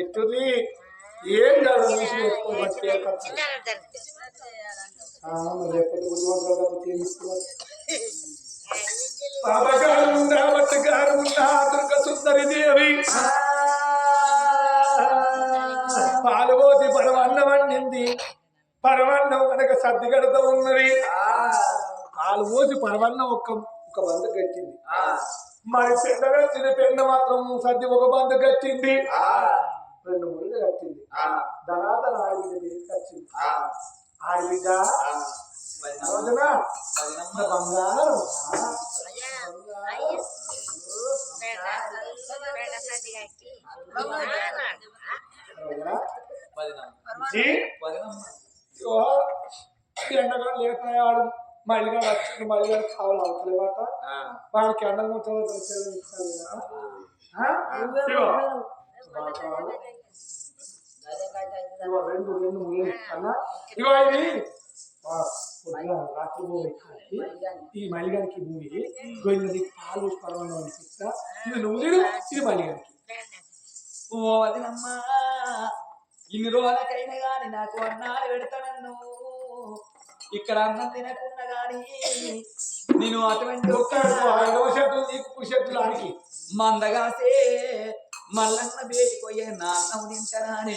ఎట్టుది ఏం కాదు చూసి పెట్టుకోవచ్చు ఎప్పటి ఉందా ఉందా దుర్గ సుందరి దేవి. పాలుపోతి పరవన్నం వండింది పరవన్నం కనుక సర్ది కడుతూ ఉన్నది. పాలు పోసి పరవన్నం ఒక్క ఒక బంద కట్టింది. మరి పెద్ద కట్టిన పెండ మాత్రం సర్ది ఒక బంద కట్టింది. రెండు ముళ్ళు కట్టింది. ధనాదన ఆడబిడ్డ పేరుకి వచ్చింది ఆడబిడ్డ బంగారం. ఎండగా లేకపోయాడు మళ్ళీగా వచ్చింది మళ్ళీ కావాలి అవతలేవాట వాడికి ఎండ ముట్టలో ఇగో. ఇగో రెండు రెండు ముళ్ళు అన్నా ఇగో ఇది రాత్రి భూమి ఈ మల్లిగానికి భూమి గొయ్యి పాలు పరమను అనిపిస్తా ఇది నువ్వు తిను ఇది మల్లిగానికి ఓ వదినమ్మా ఇన్ని రోజులకైనా గాని నాకు అన్నాలు పెడతానన్ను ఇక్కడ అన్నం తినకుండా గాని నేను అటువంటి ఆడికి మందగాసే మల్లన్న బేటిపోయే నాన్నం తింటానని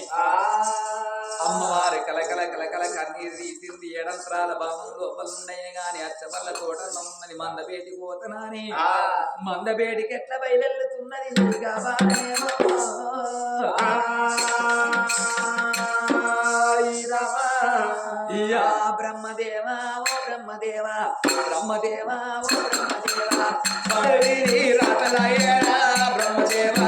అమ్మవారి కలకల కలకల కన్నీరు తీసింది ఏడంతరాల భావం లోపల ఉన్నాయి గాని అచ్చమల్ల తోట ఉన్నది మంద బేటికి పోతనాని. మంద బేటికి ఎట్లా బయలుతున్నది బ్రహ్మదేవా ఓ బ్రహ్మదేవా బ్రహ్మదేవా ఓ బ్రహ్మదేవా. బ్రహ్మదేవా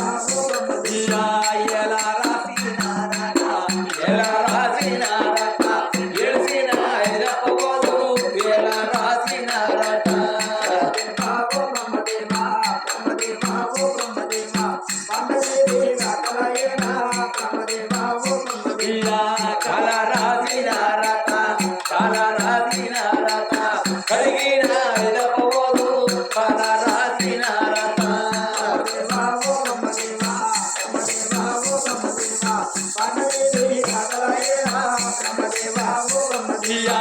ఓ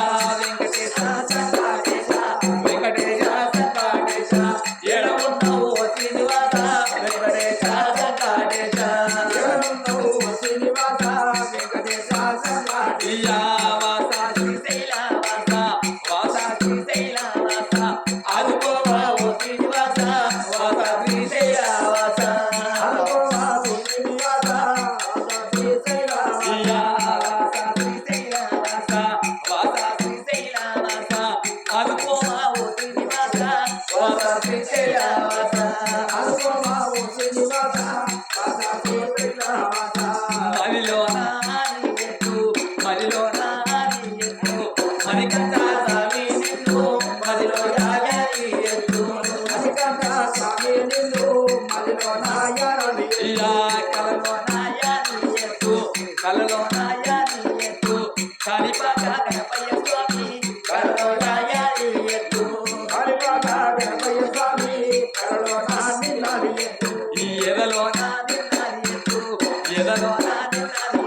వాస శ్రీశైల Thank you.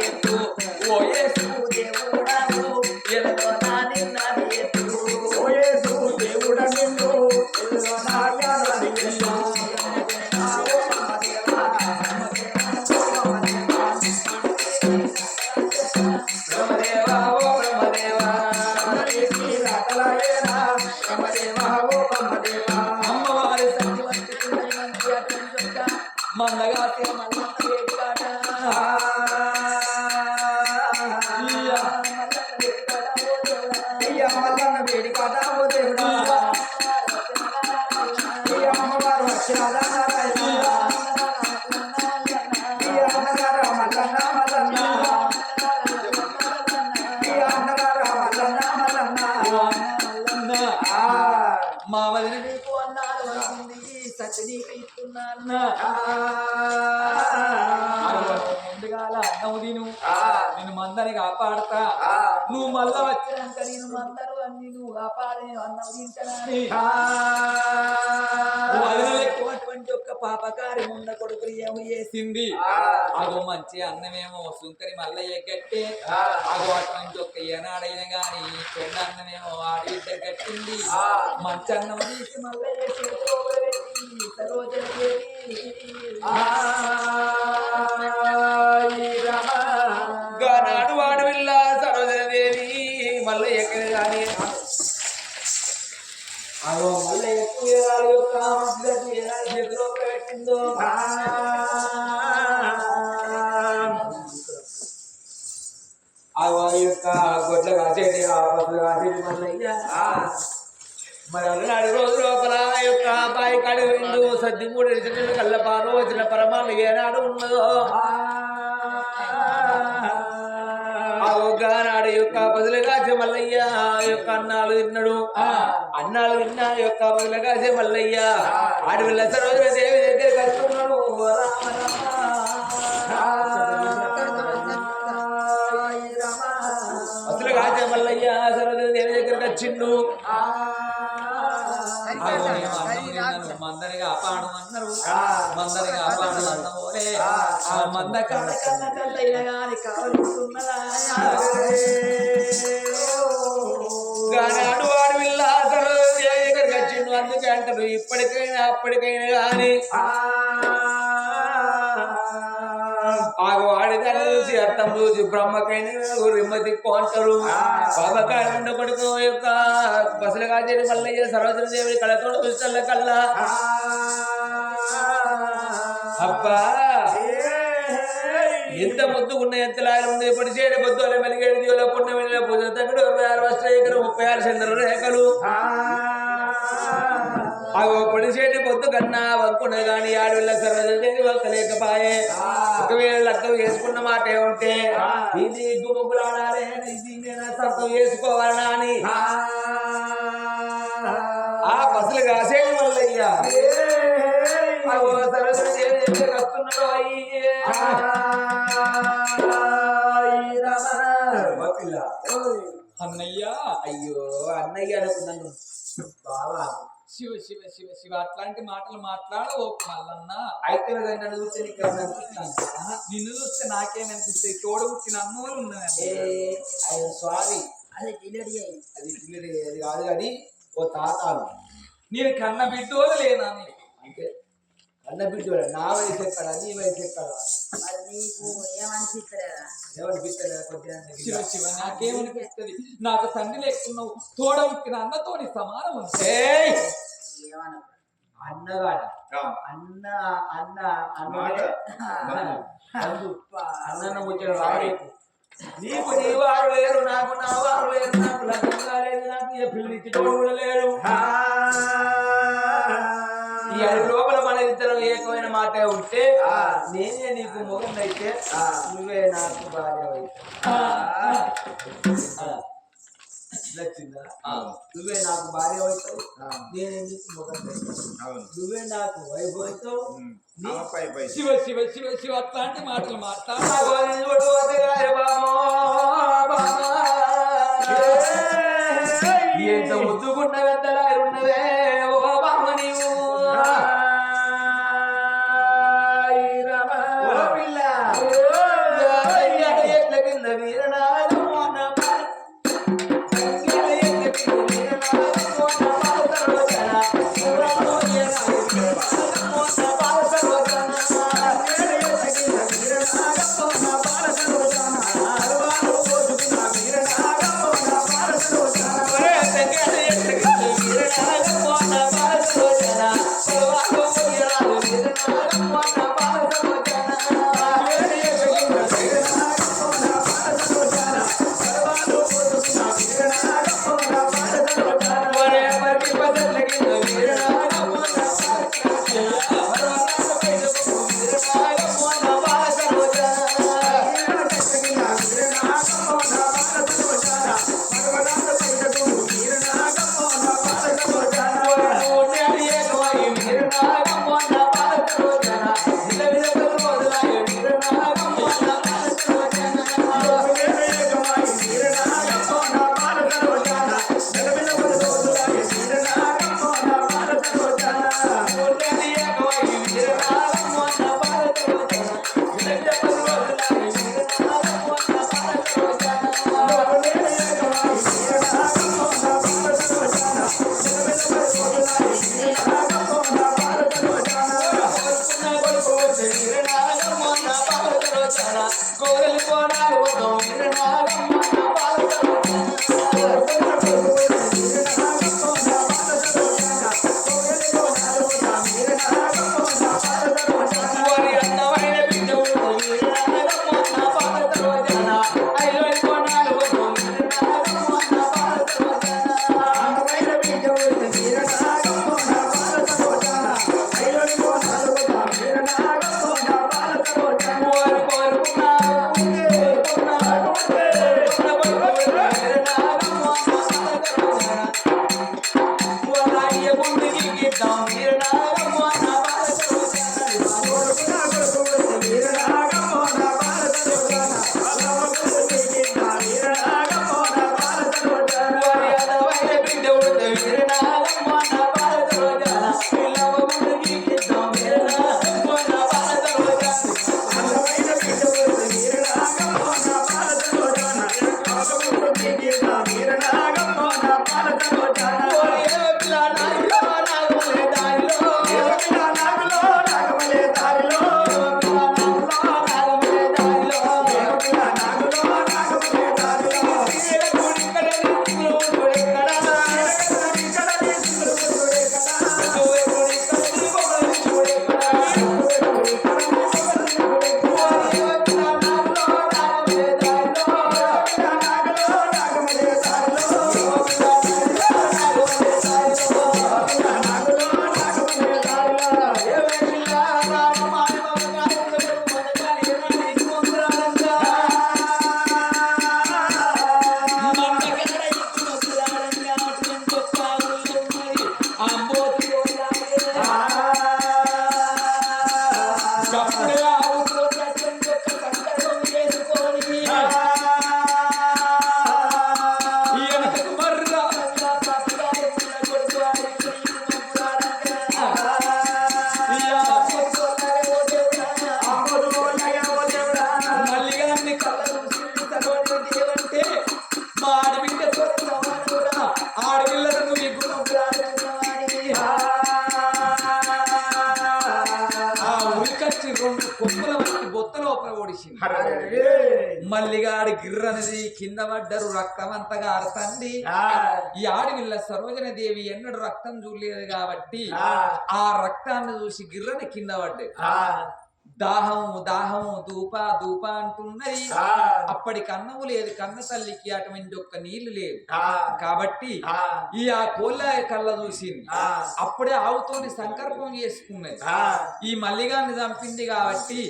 దేవుడా. అమ్మవారు వచ్చినారా? అటువంటి ఒక్క పాపకారి ఉన్న కొడుకు ఏమో చేసింది? అగో మంచి అన్నమేమో సుంకరి మల్లయ్య కట్టే. అగో అటువంటి ఒక్క ఏనాడైన గాని పెద్ద అన్నమేమో ఆడిద్ద కట్టింది. మంచి అన్నం తీసి మల్లయ్య సరోజన గానాడు వాడు విల్ల సరోజనదేవి మళ్ళీ ఎక్కడ కానీ అగో మల్లయ్య ఎక్కువ యొక్క చేతిలో పెట్టిందో? అదో యొక్క గొడ్ల కాసేది ఆ పసులు కాసేది మళ్ళీ మరి అన్నాడు రోజు లోపల ఆ యొక్క అబ్బాయి కాడి రెండు సద్ది మూడు ఇడిచిన కళ్ళపాలు వచ్చిన పరమాలు ఏనాడు ఉన్నదో? ఆ ఒక్కనాడు యొక్క పదులు కాసే మల్లయ్య ఆ యొక్క అన్నాలు తిన్నాడు అన్నాలు తిన్న యొక్క పదులు కాసే మల్లయ్య. ఆడి వెళ్ళ సరోజన దేవి దగ్గరికి వస్తున్నాడు కాసే మల్లయ్య సరోజన దేవి దగ్గరికి వచ్చిండు మందరిగా అపాడు అన్నారు మందరిగా అపాడు అన్నమోలే ఆ మంద కన్న కన్న కల్లైన గాని కావలిస్తున్నదా గానాడు వాడు విల్ల సరోజన దేవి దగ్గరికి వచ్చిండు అందుకే అంటారు. ఇప్పటికైనా అప్పటికైనా కానీ. ఆగు ఆడిదాన్ని చూసి అర్థం చూసి బ్రహ్మకైన రిమ్మతి అంటారు. బాబకాయ ఉండ కొడుకు యొక్క బసలు కాజేరి మల్లయ్య సరోజన దేవి కళతోడు పుస్తల కల్లా అబ్బా! ఎంత ముద్దుకున్న ఎత్తలాగా ఉంది? ఇప్పుడు చేయడం పొద్దు అలా మెలిగేడు దిగులో పుణ్యమైన పూజ తగ్గడు ఇరవై ఆరు వస్త్ర ముప్పై ఆరు చంద్ర రేఖలు అగో పొడిసేటి పొద్దు కన్నా వంకున గాని ఆడవిల్ల సర్వదేవి వంకలేకపాయే ఒకవేళ లగ్గం వేసుకున్న మాటే ఉంటే ఇది గుమ్మగులాడాలే ఇది నేను సర్తం వేసుకోవాలనా అని. ఆ. పసులు కాసేది అగో సరస్వతి వస్తున్నాడు అయ్యే. అన్నయ్య అయ్యో అన్నయ్య అనుకున్నాను. బావా. శివ శివ శివ శివ. అట్లాంటి మాటలు మాట్లాడవు మల్లన్న. అయితే నన్ను చూస్తే నీకు? నిన్ను చూస్తే నాకేమనిపిస్తాయి తోడబుట్టిన ఉన్నదండి. I sorry. అది చేయి. అది పిల్లడి అది కాదు కానీ ఓ తాతాలు నేను కన్న బిడ్డోలు లేనా నీకు? అంటే అన్న బిడ్డ నా వయసు ఎక్కడ? నీ వయసు ఎక్కడ? నాకేమనిపిస్తుంది? నాకు తండ్రి లేకున్నావు. తోడబుట్టిన అన్నతోని సమానం ఉంది ఏయ్! ఏమన్నా అన్నగాడ. అన్న అన్న అన్ననే అన్న. ముచ్చట రాడు నీకు నీ వారు లేరు నాకు నా వారు లేరు నాకు లగ్నం కాలేదు నాకు ఏ పిల్లిచ్చి కూడా లేరు ఈ అడుగు లోపల మాట ఉంటే నేనే నీకు మొగం అయితే నువ్వే నాకు భార్య నచ్చిందా? నువ్వే నాకు భార్య అవుతావు నేనే నీకు మొగం నువ్వే నాకు వైఫ్ అవుతావు శివ శివ శివ శివ అట్లాంటి మాటలు మాట్లాడ. భగవాన్ చూడు అతిరాయ బామో బామా. ఎంత ముద్దుకున్న వెద్దలారున్నవే కింద పడ్డరు రక్తం అంతగా అరతండి ఈ ఆడవిల్ల సరోజన దేవి ఎన్నడు రక్తం చూడలేదు కాబట్టి ఆ. రక్తాన్ని చూసి గిర్రని కింద పడ్డాయి. దాహము దాహము దూప దూప అంటున్నది. అప్పటి కన్నము లేదు కన్న తల్లికి అటువంటి ఒక్క నీళ్ళు లేదు కాబట్టి ఈ ఆ కోళ్ళ కళ్ళ చూసింది. అప్పుడే ఆవుతోని సంకల్పం చేసుకున్నది. ఈ మల్లిగాన్ని చంపింది కాబట్టి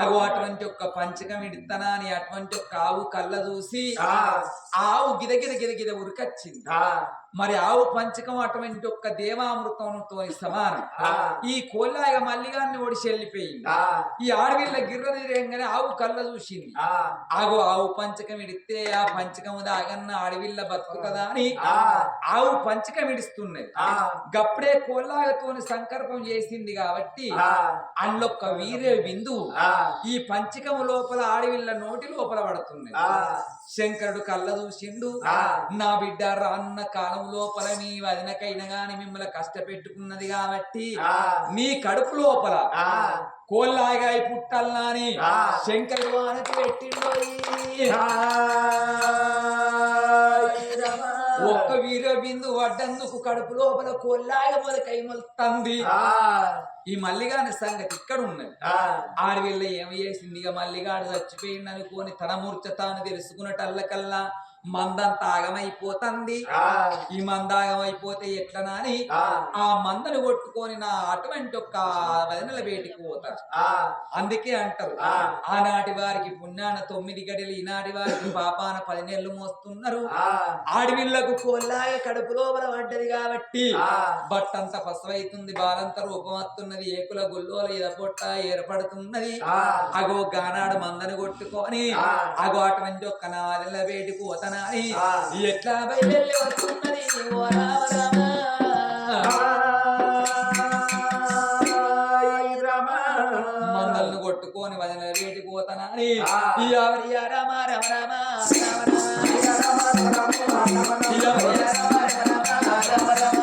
అగో అటువంటి ఒక్క పంచకం ఇడతనా అని అటువంటి ఒక్క ఆవు కళ్ళ చూసి ఆవు గిదగిద గిదగిద ఉరికొచ్చింది. మరి ఆవు పంచకం అటువంటి ఒక్క దేవామృతంతో సమానం. ఈ కోళ్ళాయ మల్లిగాన్ని ఓడిసి వెళ్ళిపోయింది. ఈ ఆడవిళ్ళ గిర్ర తిరగంగానే ఆవు కళ్ళ చూసింది. ఆగు ఆవు పంచకం ఇడితే ఆ పంచకం దాగన్న ఆడవిళ్ళ బతుకుతుందా అని ఆవు పంచకం ఇడుస్తున్నది. గప్పుడే కోళ్ళాగతోని సంకల్పం చేసింది కాబట్టి అందులొక్క వీరే బిందువు ఈ పంచకము లోపల ఆడవిళ్ళ నోటి లోపల పడుతుంది శంకరుడు కళ్ళ చూసిండు. నా బిడ్డ రానున్న కాలం లోపల మీ వదినకైనా గాని మిమ్మల్ని కష్టపెట్టుకున్నది కాబట్టి నీ కడుపు లోపల కోళ్ళాగా పుట్టల్లా అని శంకరుడు వానకి పెట్టిండోయి ఒక్క వీర బిందు వడ్డందుకు కడుపు లోపల కోళ్ళాగా మొలకై మొలుతుంది. ఈ మల్లిగాని సంగతి ఇక్కడ ఉన్నది ఆడవిల్ల ఏమి చేసింది? ఇక మల్లిగాడు చచ్చిపోయింది అనుకోని తన మూర్ఛ తాను తెలుసుకున్నటల్లకల్లా మందంతా ఆగమైపోతుంది ఈ మందాగమైపోతే ఎట్లనా అని ఆ మందను కొట్టుకొని నా అటువంటి ఒక్క వదనల వేటికి పోతారు. అందుకే అంటారు. ఆనాటి వారికి పుణ్యాన తొమ్మిది గడిలు ఈనాటి వారికి పాపాన పది నెలలు మోస్తున్నారు. ఆడవిళ్ళకు కోల్లాయ కడుపు లోపల పడ్డది కాబట్టి బట్టంత పసవైతుంది బాలంత రూపమత్తున్నది ఏకుల గుల్లోల ఎదపొట్ట ఏర్పడుతున్నది. అగో గానాడు మందని కొట్టుకొని అగో అటువంటి ఒక్క నాదెల వేటి పోతనాని ఎట్లా బయలుదేరి వస్తున్నది ఓ రామ రామ మందలను కొట్టుకొని వదిన వేటి పోతనాని ఎవరి రామ రామ రామ ఎవరి రామ రామ రామ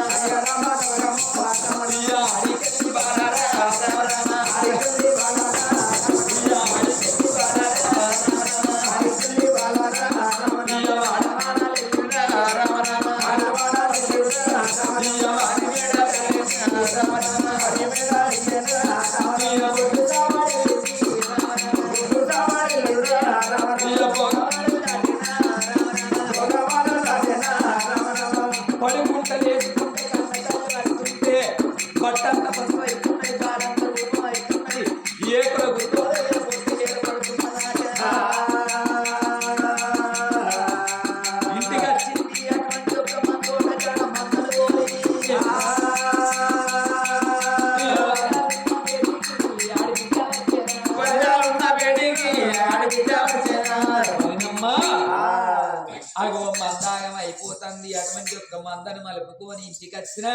ఇంటికి వచ్చిన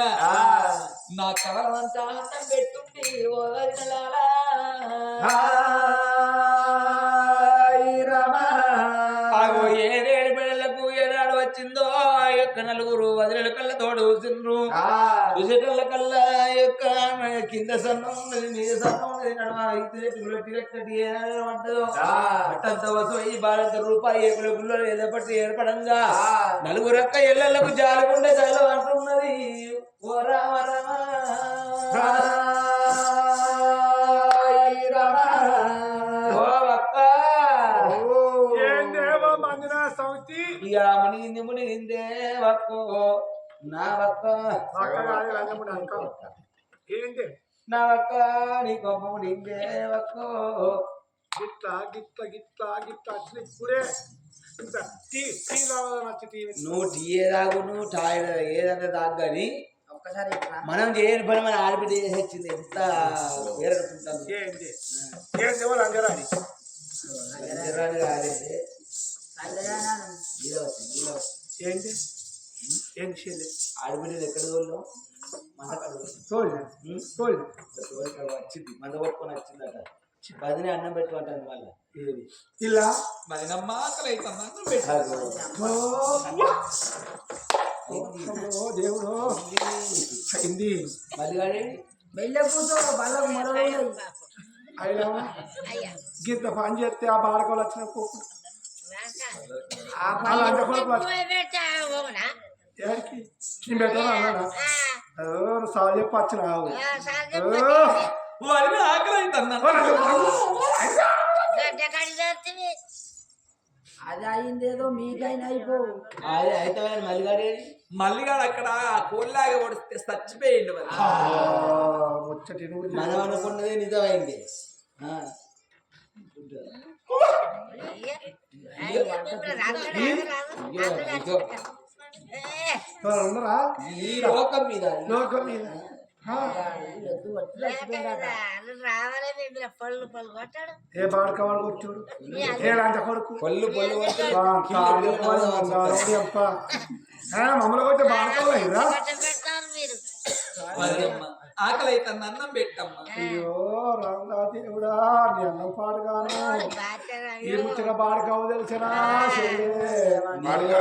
నా కవలం అంతా అన్నం పెట్టుండి ఓ వదినలారా. ఏడేడు ఏనాడు వచ్చిందో? ఆ యొక్క నలుగురు వదిలేల కళ్ళ తోడు చూసిండ్రు చూసేటోళ్ళ కల్లా కింద సన్నం ఉన్నది మీద సన్నం ఉన్నది నడమ అట్టంత వసు ఈ భారత రూపాయి ఏకుల గుల్లో ఏదపట్టి ఏర్పడంగా. నలుగురు అక్క ఇళ్ళకు జాలుకుంటే చాలు అంటున్నది. ఓ రామ సమితి ఇక మునిగింది మునిగిందే వక్కో. నా వక్క. నా ఇప్పుడే ఇంత టీ టీ టీ నువ్వు టీ తాగు నువ్వు టాయ్ ఏదంటే తాగు కానీ ఒక్కసారి మనం చేయని పని మన ఆడబిడ్డ చేసి వచ్చింది ఎంత వేరడుకుంటాను ఏంటి ఏంటి చెల్లి ఆడబిడ్డలు ఎక్కడ తోలు తోలిన తోలిన వచ్చింది. మంద పట్టుకొని వచ్చిందట. పదిని అన్నం పెట్టుకుంటాను మళ్ళీ. ఇలా? మరి నమ్మ ఆకలి అవుతుంది అన్నం పెట్టు ఓ దేవుడు. అయింది మళ్ళీ అయినా గింత పని చేస్తే ఆ బాడకోలు వచ్చిన కోకు ఆ కొడుకు నేను పెట్టాను అన్నాడా? సాగు చెప్పి అవుతుంది అది అయిందేదో మీకైనా అయిపోవు అదే అయితే మళ్ళీ గాడి మల్లిగాడు అక్కడ కోల్లాగా పొడిస్తే చచ్చిపోయిండు మరి. ముచ్చటి మనం అనుకున్నది నిజమైంది. ఆ. ఇగో, ఈ లోకం మీద. లోకం ఏ వచ్చాడు కొడుకు? పళ్ళు మమ్మల్ని కొట్ట ఆకలి అవుతుంది అన్నం పెట్టమ్మా. అయ్యో రాంగా దేవుడా నీ అన్నం పాడుగాను. ఈ ముచ్చట బాడకావు తెలిసినా?